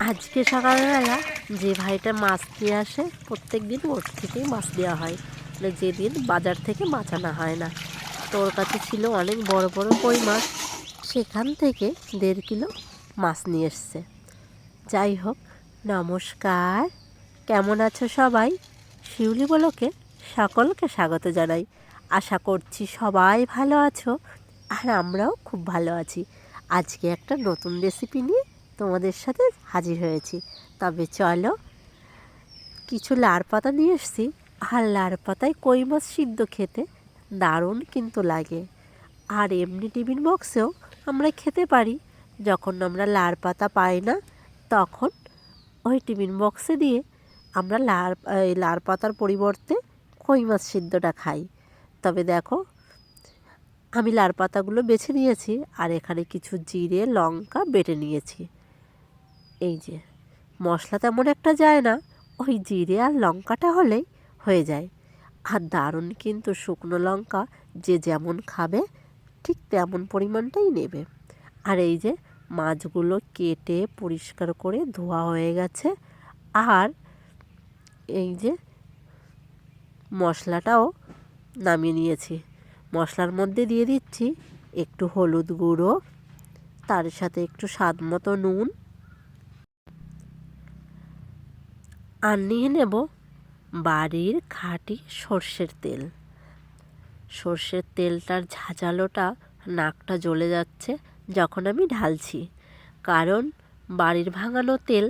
আজকে সকালবেলা যে ভাইটা মাছ দিয়ে আসে প্রত্যেক দিন ওর থেকেই মাছ দেওয়া হয়। মানে যেদিন বাজার থেকে মাছ আনা হয় না। তো ওর কাছে ছিল অনেক বড় বড় কই মাছ। সেখান থেকে দেড় কিলো মাছ নিয়ে এসছে। যাই হোক, নমস্কার। কেমন আছো সবাই? শিউলি বলোকে সকলকে স্বাগত জানাই। আশা করছি সবাই ভালো আছো। আর আমরাও খুব ভালো আছি। আজকে একটা নতুন রেসিপি নিয়ে তোমাদের সাথে হাজির হয়েছি। তবে চলো, কিছু লার পাতা নিয়ে এসেছি। আর লার পাতায় কই মাছ সিদ্ধ খেতে? দারুণ কিন্তু লাগে। আর এমনি টিফিন বক্সেও আমরা খেতে পারি। যখন আমরা লার পাতা পাই না, তখন ওই টিফিন বক্সে দিয়ে আমরা লার লার পাতার পরিবর্তে কই মাছ সিদ্ধটা খাই। তবে দেখো, আমি লার পাতাগুলো বেছে নিয়েছি। আর এখানে কিছু জিরে, লঙ্কা বেটে নিয়েছি। এই যে, মশলা তেমন একটা যায় না, ওই জিরে আর লঙ্কাটা হলেই হয়ে যায়। আর দারুণ কিন্তু শুকনো লঙ্কা যে যেমন খাবে, ঠিক তেমন পরিমাণটাই নেবে। আর এই যে, মাছগুলো কেটে পরিষ্কার করে ধোয়া হয়ে গেছে, আর এই যে, মশলাটাও নামিয়ে নিয়েছি। মশলার মধ্যে দিয়ে দিচ্ছি একটু হলুদ গুঁড়ো, তার সাথে একটু স্বাদ মতো নুন আর নিয়ে নেব বাড়ির খাঁটি সর্ষের তেল। সর্ষের তেলটার ঝাঁঝালোটা নাকটা জ্বলে যাচ্ছে যখন আমি ঢালছি। কারণ বাড়ির ভাঙানো তেল,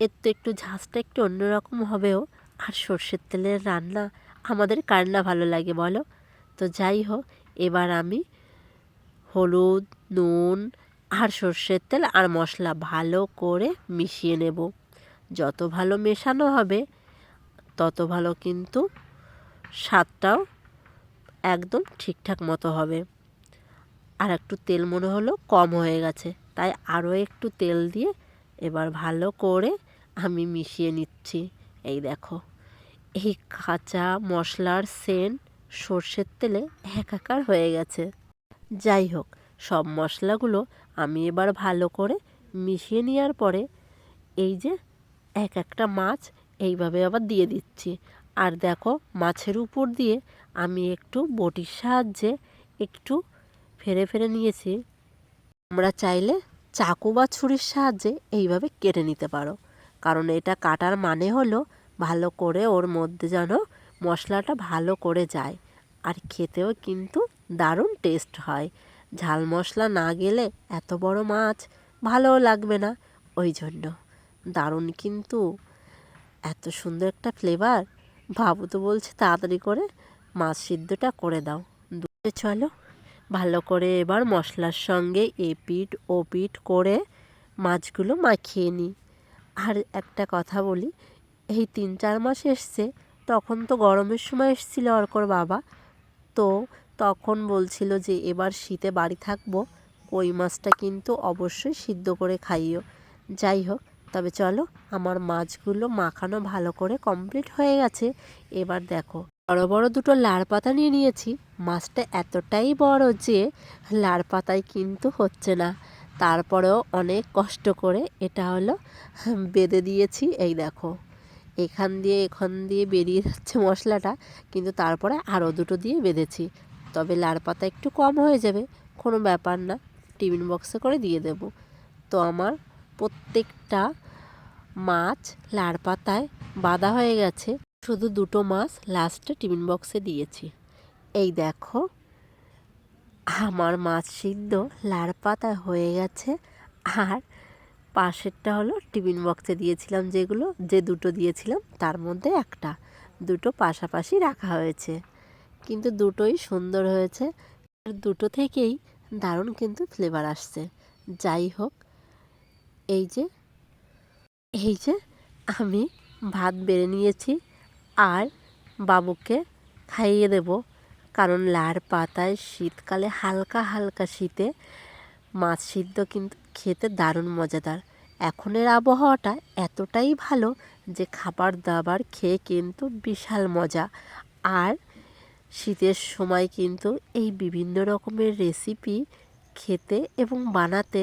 এর তো একটু ঝাঁজটা একটু অন্যরকম হবেও। আর সর্ষের তেলের রান্না আমাদের কার না ভালো লাগে বলো? তো যাই হোক, এবার আমি হলুদ, নুন আর সর্ষের তেল আর মশলা ভালো করে মিশিয়ে নেব। যত ভালো মেশানো হবে, তত ভালো কিন্তু স্বাদটাও একদম ঠিকঠাক মতো হবে। আর একটু তেল মনে হলো কম হয়ে গেছে, তাই আরও একটু তেল দিয়ে এবার ভালো করে আমি মিশিয়ে নিচ্ছি। এই দেখো, এই কাঁচা মশলার সেন্ট সর্ষের তেলে একাকার হয়ে গেছে। যাই হোক, সব মশলাগুলো আমি এবার ভালো করে মিশিয়ে নেওয়ার পরে এই যে এক একটা মাছ এইভাবে আবার দিয়ে দিচ্ছি। আর দেখো, মাছের উপর দিয়ে আমি একটু বটির সাহায্যে একটু ফেরে ফেরে নিয়েছি। আমরা চাইলে চাকু বা ছুরির সাহায্যে এইভাবে কেটে নিতে পারো। কারণ এটা কাটার মানে হলো ভালো করে ওর মধ্যে যেন মশলাটা ভালো করে যায়। আর খেতেও কিন্তু দারুণ টেস্ট হয়। ঝাল মশলা না গেলে এত বড় মাছ ভালোও লাগবে না। ওই জন্য। দারুণ কিন্তু। এত সুন্দর একটা ফ্লেভার বাবু তো বলছে তাড়াতাড়ি করে মাছ সিদ্ধটা করে দাও। দুটো চলো। ভালো করে এবার মশলার সঙ্গে এপিট ওপিট করে মাছগুলো মাখিয়ে নিই। আর একটা কথা বলি, এই তিন চার মাস এসছে, তখন তো গরমের সময় এসেছিল অর্কর বাবা। তো তখন বলছিল যে এবার শীতে বাড়ি থাকব, কই মাছটা কিন্তু অবশ্যই সিদ্ধ করে খাইও। যাই হোক তবে চলো, আমার মাছগুলো মাখানো ভালো করে কমপ্লিট হয়ে গেছে। এবার দেখো, বড় বড় দুটো লার পাতা নিয়ে নিয়েছি। মাছটা এতটাই বড় যে লার পাতায় কিন্তু হচ্ছে না। তারপরেও অনেক কষ্ট করে এটা হলো বেঁধে দিয়েছি, এই দেখো। এখান দিয়ে এখান দিয়ে বেরিয়ে যাচ্ছে মশলাটা, কিন্তু তারপরে আরও দুটো দিয়ে বেঁধেছি। তবে লার পাতা একটু কম হয়ে যাবে, কোনো ব্যাপার না, টিফিন বক্সে করে দিয়ে দেব। তো আমার প্রত্যেকটা মাছ লার পাতায় বাঁধা হয়ে গেছে। শুধু দুটো মাছ লাস্টে টিফিন বক্সে দিয়েছি। এই দেখো, আমার মাছ সিদ্ধ লার পাতায় হয়ে গেছে। আর পাশেরটা হলো টিফিন বক্সে দিয়েছিলাম যেগুলো, যে দুটো দিয়েছিলাম, তার মধ্যে একটা। দুটো পাশাপাশি রাখা হয়েছে। কিন্তু দুটোই সুন্দর হয়েছে। আর দুটো থেকেই দারুণ কিন্তু ফ্লেভার আসছে। যাই হোক এই যে এই যে আমি ভাত বেড়ে নিয়েছি আর বাবুকে খাইয়ে দেব। কারণ লার পাতায় শীতকালে হালকা হালকা শীতে মাছ সিদ্ধ কিন্তু খেতে দারুণ মজাদার। এখনের আবহাওয়াটা এতটাই ভালো যে খাবার দাবার খেয়ে কিন্তু বিশাল মজা। আর শীতের সময় কিন্তু এই বিভিন্ন রকমের রেসিপি খেতে এবং বানাতে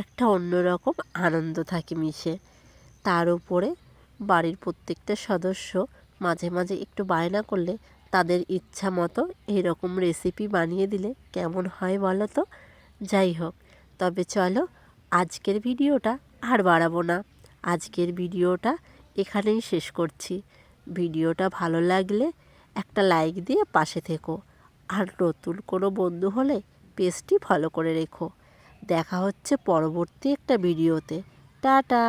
একটা অন্যরকম আনন্দ থাকে মিশে। তার উপরে বাড়ির প্রত্যেকটা সদস্য মাঝে মাঝে একটু বায়না করলে তাদের ইচ্ছা মতো এরকম রেসিপি বানিয়ে দিলে কেমন হয় বলো তো? যাই হোক, তবে চলো আজকের ভিডিওটা আর বাড়াবো না। আজকের ভিডিওটা এখানেই শেষ করছি। ভিডিওটা ভালো লাগলে একটা লাইক দিয়ে পাশে থেকো। আর নতুন কোনো বন্ধু হলে পেজটি ফলো করে রেখো। দেখা হচ্ছে পরবর্তী একটা ভিডিওতে। টাটা!